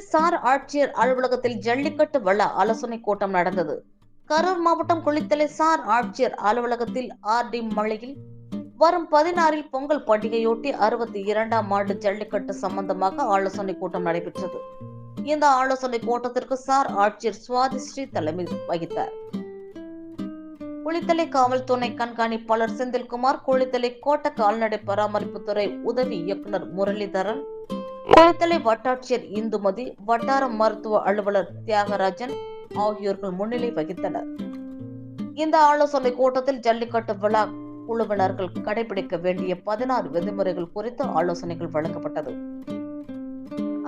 Sir ஆட்சியர் அலுவலகத்தில் ஜல்லிக்கட்டு வள ஆலோசனை கூட்டம் நடந்தது. கரூர் மாவட்டம் குளித்தலை சார் ஆட்சியர் அலுவலகத்தில் ஆர் டி மலையில் வரும் பதினாறில் பொங்கல் பண்டிகையொட்டி அறுபத்தி இரண்டாம் ஆண்டு ஜல்லிக்கட்டு சம்பந்தமாக ஆலோசனை கூட்டம் நடைபெற்றது. இந்த ஆலோசனை கூட்டத்திற்கு சார் ஆட்சியர் சுவாதிஸ்ரீ தலைமை வகித்தார். குளித்தலை காவல் துணை கண்காணிப்பாளர் செந்தில்குமார் குளித்தலை கோட்ட கால்நடை பராமரிப்புத்துறை உதவி இயக்குநர் முரளிதரன் குளித்தலை வட்டாட்சியர் இந்துமதி வட்டார மருத்துவ அலுவலர் தியாகராஜன் ஆகியோர்கள் முன்னிலை வகித்தனர். இந்த ஆலோசனை கூட்டத்தில் ஜல்லிக்கட்டு விழா குழுவினர்கள் கடைபிடிக்க வேண்டிய பதினாறு விதிமுறைகள் குறித்து ஆலோசனைகள் வழங்கப்பட்டது.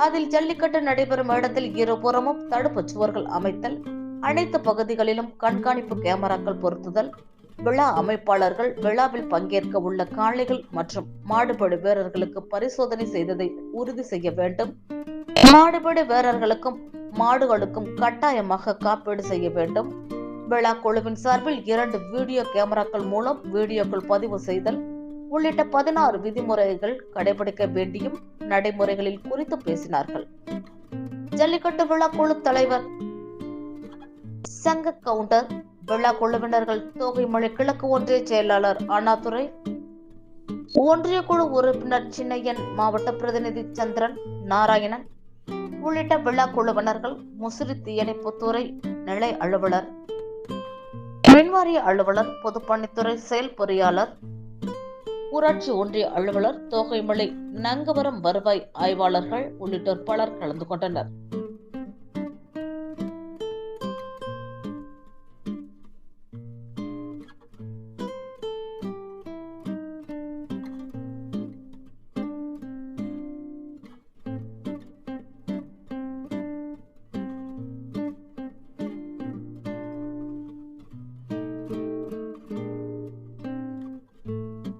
அதில் ஜல்லிக்கட்டு நடைபெறும் இடத்தில் இருபுறமும் தடுப்பு சுவர்கள் அமைத்தல் அனைத்து பகுதிகளிலும் கண்காணிப்பு கேமராக்கள் பொருத்துதல் விழா அமைப்பாளர்கள் விழாவில் பங்கேற்க உள்ள காளைகள் மற்றும் மாடுபடு வீரர்களுக்கு பரிசோதனை செய்ததை உறுதி செய்ய வேண்டும். மாடுபடு வீரர்களுக்கும் மாடுகளுக்கும் கட்டாயமாக காப்பீடு செய்ய வேண்டும். விழா குழுவின் சார்பில் இரண்டு வீடியோ கேமராக்கள் மூலம் வீடியோக்கள் பதிவு செய்தல் உள்ளிட்ட பதினாறு விதிமுறைகள் கடைபிடிக்க வேண்டியும் நடைமுறைகளில் குறித்து பேசினார்கள். ஜல்லிக்கட்டு விழா குழு தலைவர் சங்க கவுண்டர் விழா குழுவினர்கள் தோகைமலை கிழக்கு ஒன்றிய செயலாளர் அண்ணாதுரை ஒன்றிய குழு உறுப்பினர் சின்னையன் மாவட்ட பிரதிநிதி சந்திரன் நாராயணன் உள்ளிட்ட விழா குழுவினர்கள் முசிறி தீயணைப்புத்துறை நிலை அலுவலர் மின்வாரிய அலுவலர் பொதுப்பணித்துறை செயல் பொறியாளர் ஊராட்சி ஒன்றிய அலுவலர் தோகைமலை நங்கவரம் வருவாய் ஆய்வாளர்கள் உள்ளிட்டோர் பலர் கலந்து கொண்டனர்.